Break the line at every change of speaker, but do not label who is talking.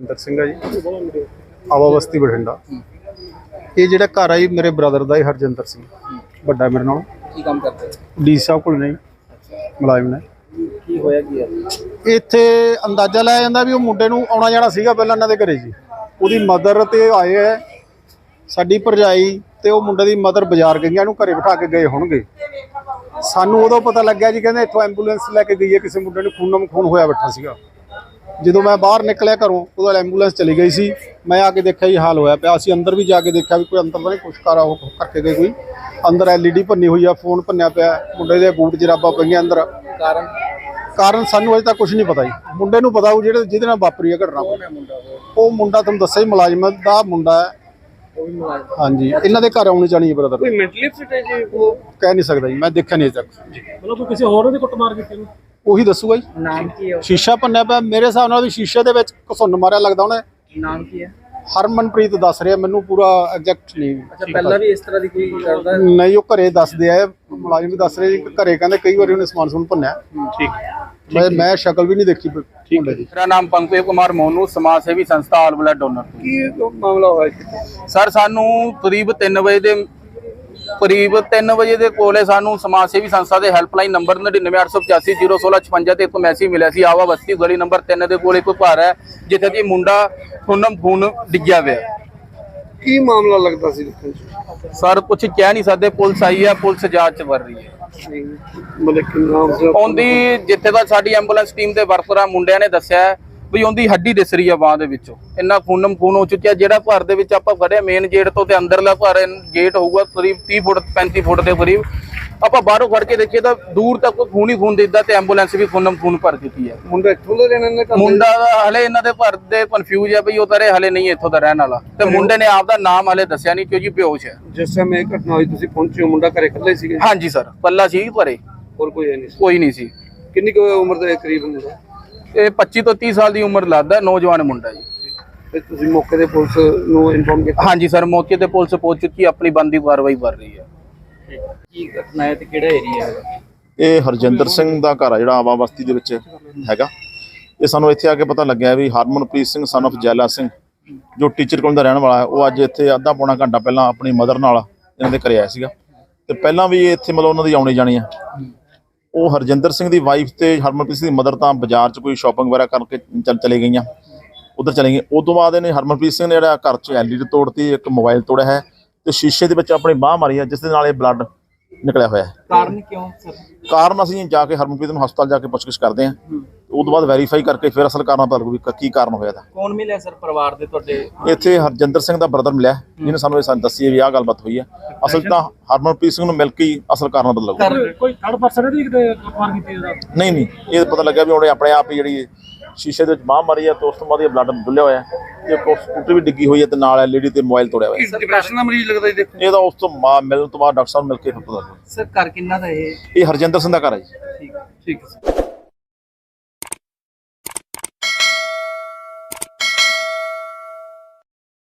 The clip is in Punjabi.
ਇੰਦਰ ਸਿੰਘ ਆ ਜੀ। ਆਵਾ ਬਸਤੀ ਬਠਿੰਡਾ। ਇਹ ਜਿਹੜਾ ਘਰ ਆ ਜੀ ਮੇਰੇ ਬ੍ਰਦਰ ਦਾ ਹੀ ਹਰਜਿੰਦਰ ਸਿੰਘ। ਵੱਡਾ ਮੇਰੇ ਨਾਲ।
ਕੀ ਕੰਮ ਕਰਦੇ?
ਡੀ ਸਾਹਿਬ ਕੋਲ ਨਹੀਂ ਮੁਲਾਜ਼ਮ ਨੇ।
ਕੀ ਹੋਇਆ ਕੀ ਹੈ
ਇੱਥੇ ਅੰਦਾਜ਼ਾ ਲਾਇਆ ਜਾਂਦਾ ਵੀ ਉਹ ਮੁੰਡੇ ਨੂੰ ਆਉਣਾ ਜਾਣਾ ਸੀਗਾ ਪਹਿਲਾਂ ਇਹਨਾਂ ਦੇ ਘਰੇ ਜੀ। ਉਹਦੀ ਮਦਰ ਤੇ ਆਏ ਹੈ ਸਾਡੀ ਭਰਜਾਈ ਤੇ ਉਹ ਮੁੰਡੇ ਦੀ ਮਦਰ ਬਾਜ਼ਾਰ ਗਈਆਂ ਨੂੰ ਘਰੇ ਬਿਠਾ ਕੇ ਗਏ ਹੋਣਗੇ। ਸਾਨੂੰ ਉਦੋਂ ਪਤਾ ਲੱਗਿਆ ਜੀ ਕਹਿੰਦੇ ਇੱਥੋਂ ਐਂਬੂਲੈਂਸ ਲੈ ਕੇ ਗਈ ਹੈ ਕਿਸੇ ਮੁੰਡੇ ਨੂੰ ਖੂਨਮ ਖੂਨ ਹੋਇਆ ਬੈਠਾ ਸੀਗਾ। ਜਦੋਂ ਮੈਂ ਬਾਹਰ ਨਿਕਲਿਆ ਘਰੋਂ ਉਦੋਂ ਐਂਬੂਲੈਂਸ ਚਲੀ ਗਈ ਸੀ। ਮੈਂ ਆ ਕੇ ਦੇਖਿਆ ਇਹ ਹਾਲ ਹੋਇਆ ਪਿਆ। ਅਸੀਂ ਅੰਦਰ ਵੀ ਜਾ ਕੇ ਦੇਖਿਆ ਵੀ ਕੋਈ ਅੰਦਰ ਤਾਂ ਨਹੀਂ ਕੁਛ ਕਰਾ ਉਹ ਕਰਕੇ ਗਏ ਕੋਈ। ਅੰਦਰ ਐਲਈਡੀ ਭੰਨੀ ਹੋਈ ਆ ਫੋਨ ਭੰਨਿਆ ਪਿਆ। ਮੁੰਡੇ ਦੇ ਬੂਟ ਜਰਾਬਾਂ ਪਈਆਂ ਅੰਦਰ।
ਕਾਰਨ?
ਕਾਰਨ ਸਾਨੂੰ ਅਜੇ ਤੱਕ ਕੁਝ ਨਹੀਂ ਪਤਾ ਜੀ। ਮੁੰਡੇ ਨੂੰ ਪਤਾ ਉਹ ਜਿਹੜੇ ਜਿਹਦੇ ਨਾਲ ਵਾਪਰੀ ਹੈ ਘਟਨਾ।
ਉਹ?
ਮੁੰਡਾ ਤੁਹਾਨੂੰ ਦੱਸਿਆ ਹੀ ਮੁਲਾਜ਼ਮ ਦਾ ਮੁੰਡਾ ਹੈ। ਹਾਂਜੀ ਇਹਨਾਂ ਦੇ ਘਰ ਆਉਣੀ ਚਾਹਣੀ ਹੈ ਬ੍ਰਦਰ
ਕੋਈ ਮੈਂਟਲੀ ਫਿਟ ਹੈ ਜੀ
ਉਹ? ਕਹਿ ਨਹੀਂ ਸਕਦਾ ਜੀ ਮੈਂ ਦੇਖਿਆ ਨਹੀਂ ਅਜੇ ਤੱਕ।
ਮਤਲਬ ਕੋਈ ਕਿਸੇ ਹੋਰ ਨੇ ਕੁੱਟਮਾਰ ਕੀਤੀ ਉਹਨੂੰ?
ਉਹੀ ਦੱਸੂਗਾ ਜੀ।
ਨਾਮ ਕੀ ਹੈ
ਸ਼ੀਸ਼ਾ ਭੰਨਿਆ ਪਿਆ। ਮੇਰੇ ਹਿਸਾਬ ਨਾਲ ਵੀ ਸ਼ੀਸ਼ੇ ਦੇ ਵਿੱਚ ਘਸੁੰਨ ਮਾਰਿਆ ਲੱਗਦਾ ਉਹਨੇ।
ਨਾਮ ਕੀ ਹੈ?
ਹਰਮਨਪ੍ਰੀਤ ਦੱਸ ਰਿਹਾ ਮੈਨੂੰ ਪੂਰਾ ਐਗਜ਼ੈਕਟ ਨਹੀਂ।
ਅੱਛਾ ਪਹਿਲਾਂ ਵੀ ਇਸ ਤਰ੍ਹਾਂ ਦੀ ਕੋਈ ਕਰਦਾ?
ਨਹੀਂ ਉਹ ਘਰੇ ਦੱਸਦੇ ਆ। ਮੁਲਾਜ਼ਮ ਵੀ ਦੱਸ ਰਹੇ ਜੀ ਕਿ ਘਰੇ ਕਹਿੰਦੇ ਕਈ ਵਾਰੀ ਉਹਨੇ ਸਮਾਨ ਸਮੂਨ ਭੰਨਿਆ।
ਠੀਕ।
ਮੈਂ ਮੈਂ ਸ਼ਕਲ ਵੀ ਨਹੀਂ ਦੇਖੀ ਮੁੰਡੇ ਦੀ।
ਮੇਰਾ ਨਾਮ ਪੰਕਜ ਕੁਮਾਰ ਮੋਨੂ ਸਮਾਜ ਸੇਵੀ ਸੰਸਥਾ ਆਲ ਬਲੱਡ ਡੋਨਰ
ਕੀ ਮਾਮਲਾ ਹੋਇਆ
ਸਰ ਸਾਨੂੰ ਕਰੀਬ 3 ਵਜੇ ਦੇ ਕਰੀਬ 3 ਵਜੇ ਦੇ ਕੋਲੇ ਸਾਨੂੰ ਸਮਾਜ ਸੇਵੀ ਸੰਸਥਾ ਦੇ ਹੈਲਪਲਾਈਨ ਨੰਬਰ 9988801656 ਤੇ ਇੱਕ ਮੈਸੇਜ ਮਿਲਿਆ ਸੀ ਆਵਾ ਬਸਤੀ ਗਲੀ ਨੰਬਰ 3 ਦੇ ਕੋਲ ਇੱਕ ਘਰ ਹੈ ਜਿੱਥੇ ਕਿ ਮੁੰਡਾ ਖੂਨਮ ਖੂਨ ਡਿੱਗਿਆ ਹੋਇਆ
ਕੀ ਮਾਮਲਾ ਲੱਗਦਾ ਸੀ ਦੇਖਣ ਚ?
ਸਰ ਕੁਝ ਕਹਿ ਨਹੀਂ ਸਕਦੇ ਪੁਲਿਸ ਆਈ ਹੈ ਪੁਲਿਸ ਜਾਂਚ ਚ ਵਰ ਰਹੀ ਹੈ।
ਮਤਲਬ ਕਿ ਨਾਮ
ਉਹਦੀ ਜਿੱਥੇ ਤੱਕ ਸਾਡੀ ਐਂਬੂਲੈਂਸ ਟੀਮ ਦੇ ਵਰਕਰਾਂ ਮੁੰਡਿਆਂ ਨੇ ਦੱਸਿਆ ਵੀ ਉਹਦੀ ਹੱਡੀ ਦਿਸ ਰਹੀ ਆ ਬਾਹ ਦੇ ਵਿੱਚੋਂ। ਇੰਨਾ ਖੂਨਮ ਖੂਨ ਹੋ ਚੁੱਕਿਆ ਜਿਹੜਾ ਘਰ ਦੇ ਵਿੱਚ ਆਪਾਂ ਖੜੇ ਮੇਨ ਗੇਟ ਤੋਂ ਤੇ ਅੰਦਰਲਾ ਘਰ ਗੇਟ ਹੋਊਗਾ ਕਰੀਬ 30 ਫੁੱਟ 35 ਫੁੱਟ ਦੇ ਕਰੀਬ। ਆਪਾਂ ਬਾਹਰੋਂ ਖੜ ਕੇ ਦੇਖੀਏ ਤਾਂ ਦੂਰ ਤੱਕ ਖੂਨ ਹੀ ਖੂਨ ਦਿਖਦਾ ਤੇ ਐਂਬੂਲੈਂਸ ਵੀ ਖੂਨਮ ਖੂਨ ਭਰ ਚੁੱਕੀ ਹੈ।
ਮੁੰਡਾ ਇੱਥੋਂ ਦਾ ਰਹਿਣ ਨੇ
ਮੁੰਡਾ ਦਾ ਹਲੇ ਇਹਨਾਂ ਦੇ ਘਰ ਦੇ ਕਨਫਿਊਜ਼ ਹੈ ਵੀ ਉਹ ਤਰੇ ਹਲੇ ਨਹੀਂ ਇੱਥੋਂ ਦਾ ਰਹਿਣ ਵਾਲਾ। ਤੇ ਮੁੰਡੇ ਨੇ ਆਪਦਾ ਨਾਮ ਹਲੇ ਦੱਸਿਆ ਨਹੀਂ ਕਿਉਂਕਿ ਬੇਹੋਸ਼ ਹੈ।
ਜਿਸ ਸਮੇਂ ਇਹ ਘਟਨਾ ਹੋਈ ਤੁਸੀਂ ਪਹੁੰਚੇ ਹੋ ਮੁੰਡਾ ਘਰੇ ਇਕੱਲੇ ਸੀਗੇ?
ਹਾਂਜੀ ਸਰ ਪੱਲਾ ਸੀ ਘਰੇ।
ਹੋਰ ਕੋਈ ਨਹੀਂ ਸੀ।
ਕੋਈ ਨਹੀਂ ਸੀ।
ਕਿੰਨੀ ਕੁ ਉਮਰ ਦੇ ਕਰੀਬ ਮੁੰਡਾ?
ਇਹ 25 ਤੋਂ 30 ਸਾਲ ਦੀ ਉਮਰ ਲੱਗਦਾ ਨੌਜਵਾਨ ਮੁੰਡਾ ਜੀ।
ਤੇ ਤੁਸੀਂ ਮੌਕੇ ਤੇ ਪੁਲਿਸ ਨੂੰ ਇਨਫੋਰਮ ਕੀਤਾ?
ਹਾਂਜੀ ਸਰ ਮੌਕੇ ਤੇ ਪੁਲਿਸ ਪਹੁੰਚ ਚੁੱਕੀ ਆਪਣੀ ਬੰਦੀ ਕਾਰਵਾਈ ਕਰ ਰਹੀ ਹੈ।
ਕੀ ਘਟਨਾ ਹੈ ਤੇ ਕਿਹੜਾ ਏਰੀਆ ਹੈ?
ਇਹ ਹਰਜਿੰਦਰ ਸਿੰਘ ਦਾ ਘਰ ਆ ਜਿਹੜਾ ਆਵਾ ਬਸਤੀ ਦੇ ਵਿੱਚ ਹੈਗਾ। ਇਹ ਸਾਨੂੰ ਇੱਥੇ ਆ ਕੇ ਪਤਾ ਲੱਗਿਆ ਵੀ ਹਰਮਨਪ੍ਰੀਤ ਸਿੰਘ ਸਨ of ਜੈਲਾ ਸਿੰਘ ਜੋ ਟੀਚਰ ਕੋਲ ਦਾ ਰਹਿਣ ਵਾਲਾ ਹੈ ਉਹ ਅੱਜ ਇੱਥੇ ਅੱਧਾ ਪੌਣਾ ਘੰਟਾ ਪਹਿਲਾਂ ਆਪਣੀ ਮਦਰ ਨਾਲ ਇਹਨਾਂ ਦੇ ਘਰੇ ਆਇਆ ਸੀਗਾ। ਤੇ ਪਹਿਲਾਂ ਵੀ ਇਹ ਇੱਥੇ ਮਤਲਬ ਉਹਨਾਂ ਦੀ ਆਉਣੀ ਜਾਣੀ ਆ ਉਹ ਹਰਜਿੰਦਰ ਸਿੰਘ ਦੀ ਵਾਈਫ ਤੇ ਹਰਮਨਪ੍ਰੀਤ ਸਿੰਘ ਦੀ ਮਦਰ ਤਾਂ ਬਾਜ਼ਾਰ 'ਚ ਕੋਈ ਸ਼ਾਪਿੰਗ ਵਗੈਰਾ ਕਰਕੇ ਚੱਲ ਚਲੇ ਗਈਆਂ। ਉਧਰ ਚਲੇ ਗਏ ਉਸ ਤੋਂ ਬਾਅਦ ਇਹਨੇ ਹਰਮਨਪ੍ਰੀਤ ਸਿੰਘ ਨੇ ਜਿਹੜਾ ਘਰ 'ਚ ਐਲਈਡੀ ਤੋੜਤੀ ਇੱਕ ਮੋਬਾਈਲ ਤੋੜਿਆ ਹੈ ਤੇ ਸ਼ੀਸ਼ੇ ਦੇ ਵਿੱਚ ਆਪਣੀ ਬਾਹ ਮਾਰੀ ਹੈ ਜਿਸ ਦੇ ਨਾਲ ਇਹ ਬਲੱਡ ਨਿਕਲਿਆ ਹੋਇਆ ਹੈ।
ਕਾਰਨ ਕਿਉਂ ਸਰ?
ਕਾਰਨ ਅਸੀਂ ਜਾ ਕੇ ਹਰਮਨਪ੍ਰੀਤ ਨੂੰ ਹਸਪਤਾਲ ਜਾ ਕੇ ਪੁੱਛਗਿੱਛ ਕਰਦੇ ਹਾਂ। ਉਹ ਤੋਂ ਬਾਅਦ ਵੈਰੀਫਾਈ ਕਰਕੇ ਫਿਰ ਅਸਲ ਕਾਰਨ ਪਤਾ ਲੱਗੂ ਵੀ ਕ- ਕੀ ਕਾਰਨ ਹੋਇਆ ਦਾ
ਕੌਣ ਮਿਲਿਆ ਸਰ ਪਰਿਵਾਰ ਦੇ ਤੁਹਾਡੇ?
ਇੱਥੇ ਹਰਜਿੰਦਰ ਸਿੰਘ ਦਾ ਬ੍ਰਦਰ ਮਿਲਿਆ ਜਿਹਨੇ ਸਾਨੂੰ ਇਹ ਸਾਨੂੰ ਦੱਸੀ ਹੈ ਵੀ ਆਹ ਗੱਲਬਾਤ ਹੋਈ ਹੈ। ਅਸਲ 'ਚ ਤਾਂ ਹਰਮਨਪ੍ਰੀਤ ਸਿੰਘ ਨੂੰ ਮਿਲ ਕੇ ਹੀ ਅਸਲ ਕਾਰਨ ਪਤਾ ਲੱਗੂ।
ਕੋਈ- ਕੋਈ ਥਰਡ ਪਰਸਨ ਨਹੀਂ ਕਿਤੇ ਕੁੱਟਮਾਰ ਕੀਤੀ ਇਹਦਾ
ਨਹੀਂ ਨਹੀਂ ਇਹ ਪਤਾ ਲੱਗਾ ਵੀ ਉਹਨੇ ਆਪਣੇ ਆਪ ਹੀ ਜਿਹੜੀ ਸ਼ੀਸ਼ੇ ਦੇ ਵਿੱਚ ਬਾਹ ਮਾਰੀ ਹੈ ਤੇ ਉਸ ਤੋਂ ਬਾਅਦ ਇਹ ਬਲੱਡ ਡੁੱਲਿਆ ਹੋਇਆ ਹੈ ਤੇ ਇੱਕ ਸਕੂਟਰ ਵੀ ਡਿੱਗੀ ਹੋਈ ਹੈ ਤੇ ਨਾਲ ਐਲਈਡੀ ਤੇ ਮੋਬਾਈਲ ਤੋੜਿਆ ਹੋਇਆ ਹੈ।
ਡਿਪਰੈਸ਼ਨ ਦਾ ਮਰੀਜ਼ ਲੱਗਦਾ ਜੀ ਦੇਖੋ।
ਇਹ ਤਾਂ ਉਸ ਤੋਂ ਮਾ- ਮਿਲਣ ਤੋਂ ਬਾਅਦ ਡਾਕਟਰ ਸਾਹਿਬ ਨੂੰ ਮਿਲ ਕੇ ਫਿਰ ਪਤਾ ਲੱਗੂ।
ਸਰ ਕਰ ਕਿੰਨਾ ਦਾ ਇਹ?
ਇਹ ਹਰਜਿੰਦਰ ਸਿੰਘ ਦਾ ਘਰ ਹੈ ਜੀ।
ਠੀਕ ਠੀਕ ਹੈ